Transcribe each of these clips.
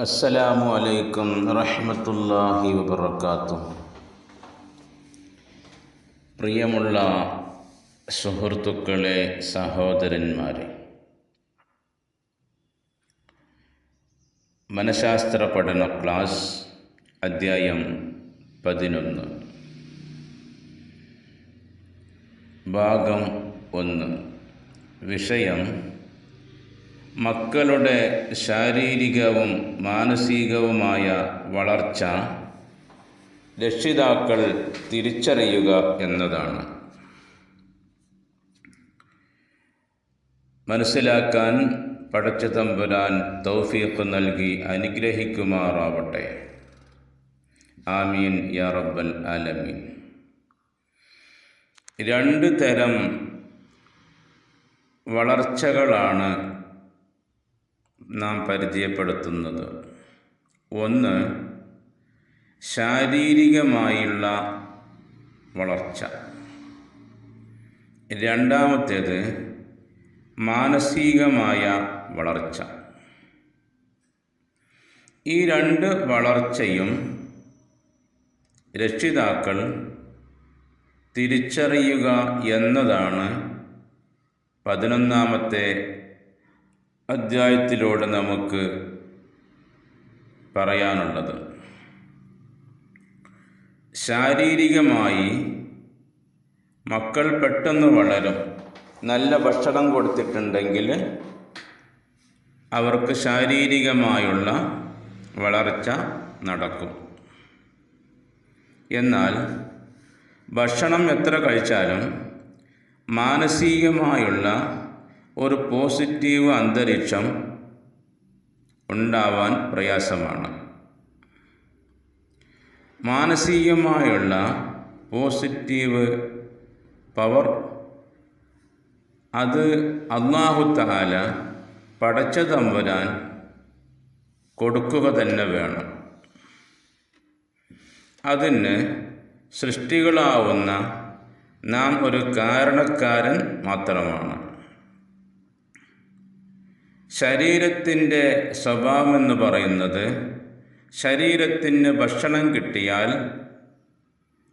അസ്സലാമു അലൈക്കും റഹ്മത്തുല്ലാഹി വബർക്കാത്തു പ്രിയമുള്ള സുഹൃത്തുക്കളെ സഹോദരന്മാരെ മനഃശാസ്ത്ര പഠന ക്ലാസ് അദ്ധ്യായം പതിനൊന്ന്. ഭാഗം ഒന്ന്. വിഷയം മക്കളുടെ ശാരീരികവും മാനസികവുമായ വളർച്ച രക്ഷിതാക്കൾ തിരിച്ചറിയുക എന്നതാണ്. മനസ്സിലാക്കാൻ പടച്ച തമ്പുരാൻ തൗഫീഖ് നൽകി അനുഗ്രഹിക്കുമാറാവട്ടെ. ആമീൻ യാ റബ്ബൽ ആലമീൻ. രണ്ട് തരം വളർച്ചകളാണ് നാം പരിചയപ്പെടുത്തുന്നത്. ഒന്ന് ശാരീരികമായുള്ള വളർച്ച. രണ്ടാമത്തേത് മാനസികമായ വളർച്ച. ഈ രണ്ട് വളർച്ചയും രക്ഷിതാക്കൾ തിരിച്ചറിയുക എന്നതാണ് പതിനൊന്നാമത്തെ അധ്യായത്തിലൂടെ നമുക്ക് പറയാനുള്ളത് ശാരീരികമായി മക്കൾ പെട്ടെന്ന് വളരും. നല്ല ഭക്ഷണം കൊടുത്തിട്ടുണ്ടെങ്കിൽ അവർക്ക് ശാരീരികമായുള്ള വളർച്ച നടക്കും. എന്നാൽ ഭക്ഷണം എത്ര കഴിച്ചാലും മാനസികമായുള്ള ഒരു പോസിറ്റീവ് അന്തരീക്ഷം ഉണ്ടാവാൻ പ്രയാസമാണ്. മാനസികമായുള്ള പോസിറ്റീവ് പവർ അത് അള്ളാഹുത്താല പടച്ച തമ്പുരാൻ കൊടുക്കുക തന്നെ വേണം. അതിന് സൃഷ്ടികളാവുന്ന നാം ഒരു കാരണക്കാരൻ മാത്രമാണ്. ശരീരത്തിന്റെ സ്വഭാവമെന്ന് പറയുന്നത് ശരീരത്തിന് ഭക്ഷണം കിട്ടിയാൽ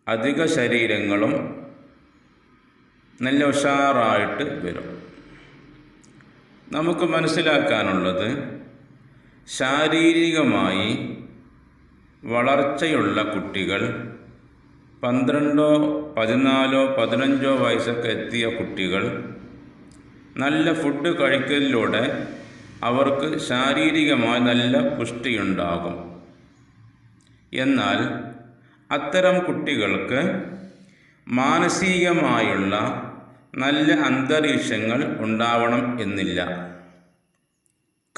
അധിക ശരീരങ്ങളും നല്ല ഉഷാറായിട്ട് വരും. നമുക്ക് മനസ്സിലാക്കാനുള്ളത് ശാരീരികമായി വളർച്ചയുള്ള കുട്ടികൾ പന്ത്രണ്ടോ പതിനാലോ പതിനഞ്ചോ വയസ്സൊക്കെ എത്തിയ കുട്ടികൾ നല്ല ഫുഡ് കഴിക്കലിലൂടെ അവർക്ക് ശാരീരികമായി നല്ല പുഷ്ടിയുണ്ടാകും. എന്നാൽ അത്തരം കുട്ടികൾക്ക് മാനസികമായുള്ള നല്ല അന്തരീക്ഷങ്ങൾ ഉണ്ടാവണം എന്നില്ല.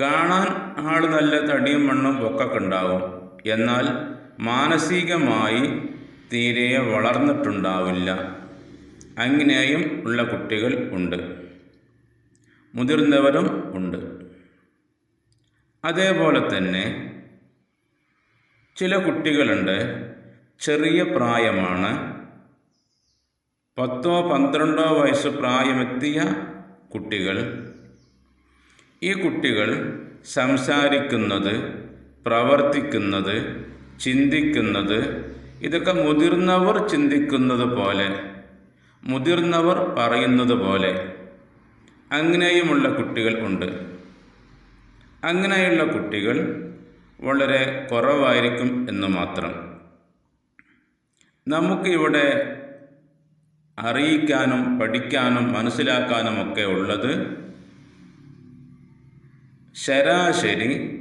കാണാൻ ആൾ നല്ല തടിയും മണ്ണും പൊക്കൊക്കെ ഉണ്ടാവും. എന്നാൽ മാനസികമായി തീരെ വളർന്നിട്ടുണ്ടാവില്ല. അങ്ങനെയും ഉള്ള കുട്ടികൾ ഉണ്ട്. മുതിർന്നവരും ഉണ്ട്. അതേപോലെ തന്നെ ചില കുട്ടികളുണ്ട്. ചെറിയ പ്രായമാണ്. പത്തോ പന്ത്രണ്ടോ വയസ്സ് പ്രായമെത്തിയ കുട്ടികൾ. ഈ കുട്ടികൾ സംസാരിക്കുന്നത് പ്രവർത്തിക്കുന്നത് ചിന്തിക്കുന്നത് ഇതൊക്കെ മുതിർന്നവർ ചിന്തിക്കുന്നത് പോലെ മുതിർന്നവർ പറയുന്നത് പോലെ അങ്ങനെയുമുള്ള കുട്ടികൾ ഉണ്ട്. അങ്ങനെയുള്ള കുട്ടികൾ വളരെ കുറവായിരിക്കും എന്ന് മാത്രം. നമുക്കിവിടെ അറിയിക്കാനും പഠിക്കാനും മനസ്സിലാക്കാനും ഒക്കെ ഉള്ളത് ശരാശരി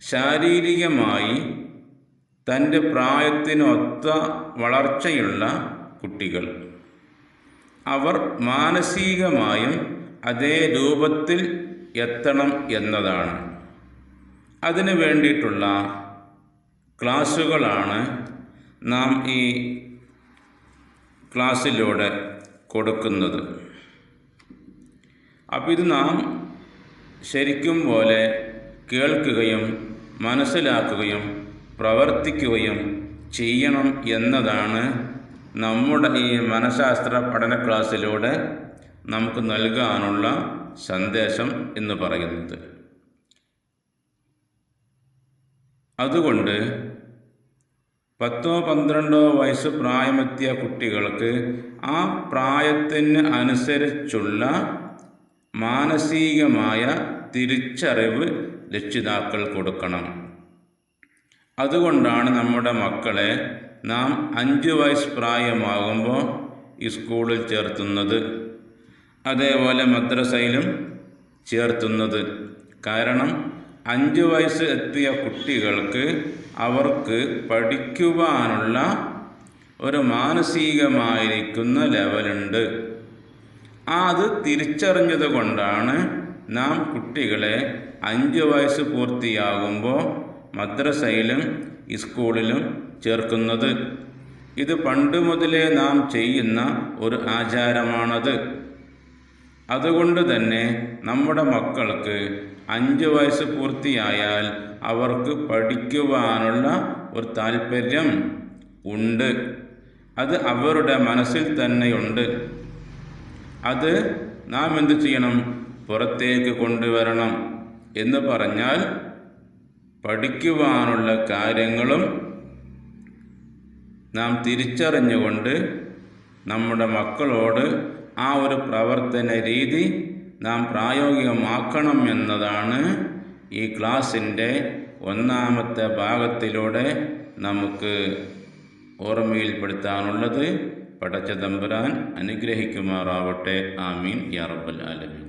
ശാരീരികമായി തന്റെ പ്രായത്തിനൊത്ത വളർച്ചയുള്ള കുട്ടികൾ. അവർ മാനസികമായും അതേ രൂപത്തിൽ എത്തണം എന്നതാണ്. അതിനു വേണ്ടിയിട്ടുള്ള ക്ലാസ്സുകളാണ് നാം ഈ ക്ലാസ്സിലൂടെ കൊടുക്കുന്നത്. അപ്പം ഇത് നാം ശരിക്കും പോലെ കേൾക്കുകയും മനസ്സിലാക്കുകയും പ്രവർത്തിക്കുകയും ചെയ്യണം എന്നതാണ് നമ്മുടെ ഈ മനഃശാസ്ത്ര പഠന ക്ലാസ്സിലൂടെ നമുക്ക് നൽകാനുള്ള സന്ദേശം എന്ന് പറയുന്നത്. അതുകൊണ്ട് പത്തോ പന്ത്രണ്ടോ വയസ്സ് പ്രായമെത്തിയ കുട്ടികൾക്ക് ആ പ്രായത്തിന് അനുസരിച്ചുള്ള മാനസികമായ തിരിച്ചറിവ് രക്ഷിതാക്കൾ കൊടുക്കണം. അതുകൊണ്ടാണ് നമ്മുടെ മക്കളെ നാം അഞ്ച് വയസ്സ് പ്രായമാകുമ്പോൾ ഈ സ്കൂളിൽ ചേർത്തുന്നത്. അതേപോലെ മദ്രസയിലും ചേർത്തുന്നത്. കാരണം അഞ്ച് വയസ്സ് എത്തിയ കുട്ടികൾക്ക് അവർക്ക് പഠിക്കുവാനുള്ള ഒരു മാനസികമായിരിക്കുന്ന ലെവലുണ്ട്. അത് തിരിച്ചറിഞ്ഞത് കൊണ്ടാണ് നാം കുട്ടികളെ അഞ്ച് വയസ്സ് പൂർത്തിയാകുമ്പോൾ മദ്രസയിലും സ്കൂളിലും ചേർക്കുന്നത്. ഇത് പണ്ട് മുതലേ നാം ചെയ്യുന്ന ഒരു ആചാരമാണത്. അതുകൊണ്ട് തന്നെ നമ്മുടെ മക്കൾക്ക് അഞ്ച് വയസ്സ് പൂർത്തിയായാൽ അവർക്ക് പഠിക്കുവാനുള്ള ഒരു താല്പര്യം ഉണ്ട്. അത് അവരുടെ മനസ്സിൽ തന്നെയുണ്ട് അത് നാം എന്തു ചെയ്യണം? പുറത്തേക്ക് കൊണ്ടുവരണം എന്ന് പറഞ്ഞാൽ പഠിക്കുവാനുള്ള കാര്യങ്ങളും നാം തിരിച്ചറിഞ്ഞുകൊണ്ട് നമ്മുടെ മക്കളോട് ആ ഒരു പ്രവർത്തന രീതി നാം പ്രായോഗികമാക്കണം എന്നതാണ് ഈ ക്ലാസിന്റെ ഒന്നാമത്തെ ഭാഗത്തിലൂടെ നമുക്ക് ഓർമ്മയിൽപ്പെടുത്താനുള്ളത്. പടച്ച തമ്പുരാൻ അനുഗ്രഹിക്കുമാറാവട്ടെ. ആമീൻ. യാറബുൽ ആലമീൻ.